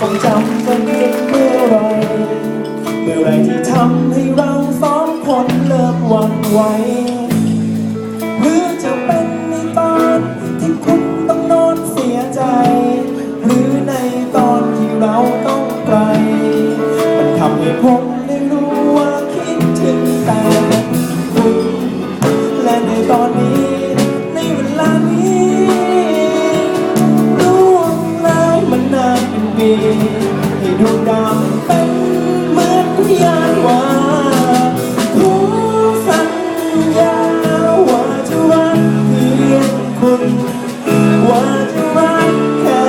คงจำกันเมื่อไรเมื่อไรที่ทำให้เราสองคนเลิกหวันไหว ให้ดวงดาวเป็นเหมือนพยานว่าขอสัญญาว่าจะรักเพียงคุณ ว่าจะรักแค่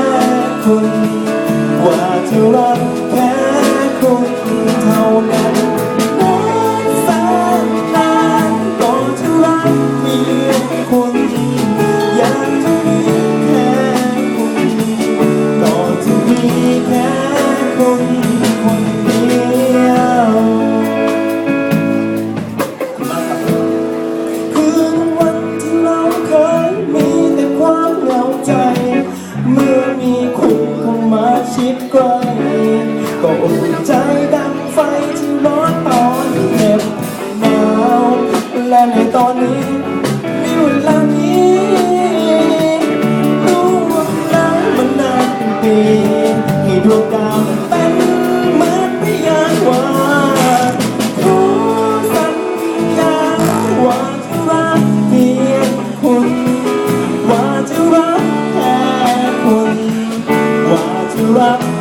คุณ ว่าจะรัก ชิดใกล้ก็อุ่นใจดังไฟที่ร้อนตอนเหน็บหนาวและในตอนนี้ ว่